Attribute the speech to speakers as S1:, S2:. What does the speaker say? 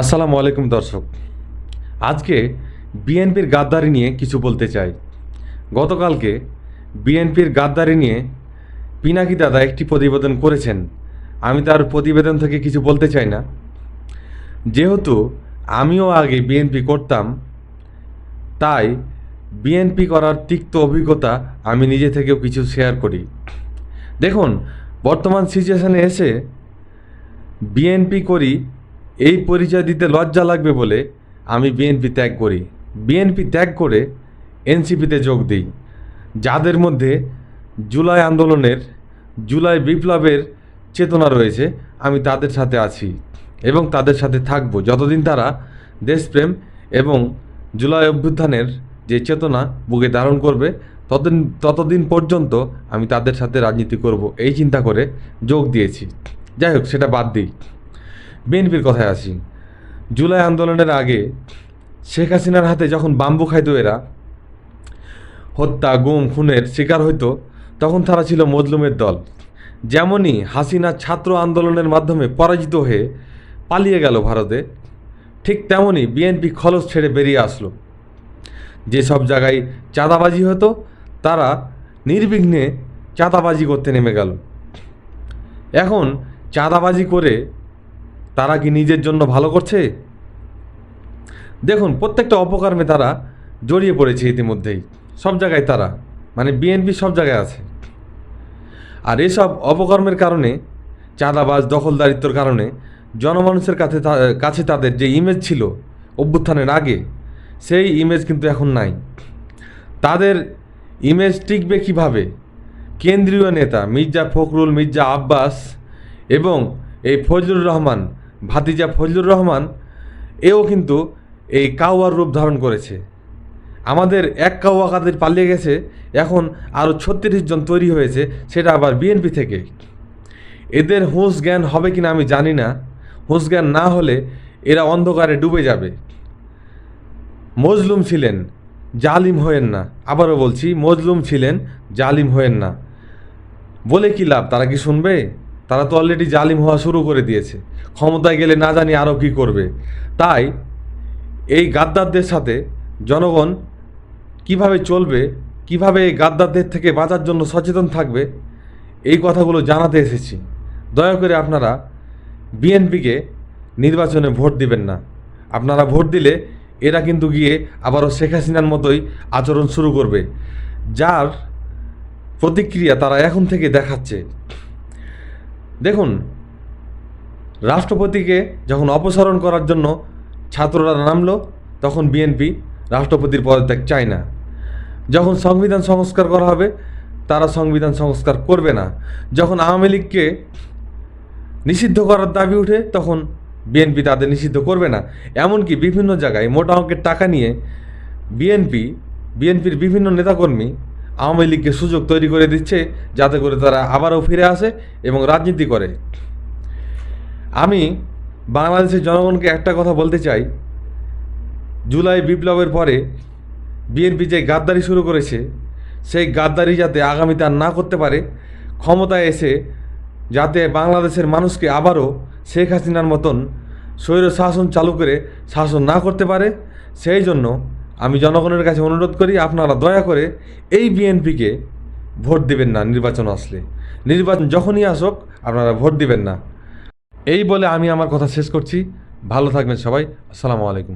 S1: আসসালামু আলাইকুম দর্শক। আজকে বিএনপির গাদ্দারি নিয়ে কিছু বলতে চাই। গতকালকে বিএনপির গাদ্দারি নিয়ে পিনাকি দাদা একটি প্রতিবেদন করেছেন। আমি তার প্রতিবেদন থেকে কিছু বলতে চাই না। যেহেতু আমিও আগে বিএনপি করতাম, তাই বিএনপি করার তিক্ত অভিজ্ঞতা আমি নিজে থেকেও কিছু শেয়ার করি। দেখুন, বর্তমান সিচুয়েশানে এসে বিএনপি করি এই পরিচয় দিতে লজ্জা লাগবে বলে আমি বিএনপি ত্যাগ করি। বিএনপি ত্যাগ করে এনসিপিতে যোগ দিই। যাদের মধ্যে জুলাই আন্দোলনের, জুলাই বিপ্লবের চেতনা রয়েছে, আমি তাদের সাথে আছি এবং তাদের সাথে থাকব। যতদিন তারা দেশপ্রেম এবং জুলাই অভ্যুত্থানের যে চেতনা বুকে ধারণ করবে, ততদিন ততদিন পর্যন্ত আমি তাদের সাথে রাজনীতি করব। এই চিন্তা করে যোগ দিয়েছি। যাই হোক, সেটা বাদ দিই। বিএনপির কথায় আসি। জুলাই আন্দোলনের আগে শেখ হাসিনার হাতে যখন বাম্বু খাইত এরা, হত্যা, গুম, খুনের শিকার হইতো, তখন তারা ছিল মজলুমের দল। যেমনই হাসিনা ছাত্র আন্দোলনের মাধ্যমে পরাজিত হয়ে পালিয়ে গেল ভারতে, ঠিক তেমনই বিএনপি খলস ছেড়ে বেরিয়ে আসলো। যেসব জায়গায় চাঁদাবাজি হতো, তারা নির্বিঘ্নে চাঁদাবাজি করতে নেমে গেল। এখন চাঁদাবাজি করে তারা কি নিজের জন্য ভালো করছে? দেখুন, প্রত্যেকটা অপকর্মে তারা জড়িয়ে পড়েছে ইতিমধ্যেই। সব জায়গায় তারা। মানে বিএনপি সব জায়গায় আছে। আর এসব অপকর্মের কারণে, চাঁদাবাজ, দখলদারিত্বর কারণে জনমানুষের কাছে কাছে তাদের যে ইমেজ ছিল অভ্যুত্থানের আগে, সেই ইমেজ কিন্তু এখন নাই। তাদের ইমেজ টিকবে কীভাবে? কেন্দ্রীয় নেতা মির্জা ফখরুল, মির্জা আব্বাস এবং এই ফজলুর রহমান ভাতিজা ফজলুর রহমান, এও কিন্তু এই কাউয়ার রূপ ধারণ করেছে। আমাদের এক কাউয়া কাদের পালিয়ে গেছে, এখন আরও ছত্রিশ জন তৈরি হয়েছে, সেটা আবার বিএনপি থেকে। এদের হুঁশ জ্ঞান হবে কিনা আমি জানি না। হুঁশ জ্ঞান না হলে এরা অন্ধকারে ডুবে যাবে। মজলুম ছিলেন, জালিম হয়েন না। আবারও বলছি, মজলুম ছিলেন, জালিম হয়েন না। বলে কি লাভ, তারা কি শুনবে? তারা তো অলরেডি জালিম হওয়া শুরু করে দিয়েছে। ক্ষমতায় গেলে না জানি আরও কী করবে। তাই এই গাদ্দারদের সাথে জনগণ কীভাবে চলবে, কীভাবে এই গাদ্দারদের থেকে বাঁচার জন্য সচেতন থাকবে, এই কথাগুলো জানাতে এসেছি। দয়া করে আপনারা বিএনপিকে নির্বাচনে ভোট দিবেন না। আপনারা ভোট দিলে এরা কিন্তু গিয়ে আবারও শেখ হাসিনার মতোই আচরণ শুরু করবে। যার প্রতিক্রিয়া তারা এখন থেকে দেখাচ্ছে। দেখুন, রাষ্ট্রপতিকে যখন অপসারণ করার জন্য ছাত্ররা নামলো, তখন বিএনপি রাষ্ট্রপতির পদত্যাগ চায় না। যখন সংবিধান সংস্কার করা হবে, তারা সংবিধান সংস্কার করবে না। যখন আওয়ামী লীগকে নিষিদ্ধ করার দাবি উঠে, তখন বিএনপি তাদের নিষিদ্ধ করবে না। এমনকি বিভিন্ন জায়গায় মোটা অঙ্কের টাকা নিয়ে বিএনপি বিএনপির বিভিন্ন নেতাকর্মী আওয়ামী লীগকে সুযোগ তৈরি করে দিচ্ছে যাতে করে তারা আবারও ফিরে আসে এবং রাজনীতি করে। আমি বাংলাদেশের জনগণকে একটা কথা বলতে চাই। জুলাই বিপ্লবের পরে বিএনপি যে গাদ্দারি শুরু করেছে, সেই গাদ্দারি যাতে আগামীতে আর না করতে পারে, ক্ষমতায় এসে যাতে বাংলাদেশের মানুষকে আবারও শেখ হাসিনার মতন স্বৈর শাসন চালু করে শাসন না করতে পারে, সেই জন্য আমি জনগণের কাছে অনুরোধ করি, আপনারা দয়া করে এই বিএনপিকে ভোট দিবেন না নির্বাচন আসলে। নির্বাচন যখনই আসুক, আপনারা ভোট দিবেন না। এই বলে আমি আমার কথা শেষ করছি। ভালো থাকবেন সবাই। আসসালামু আলাইকুম।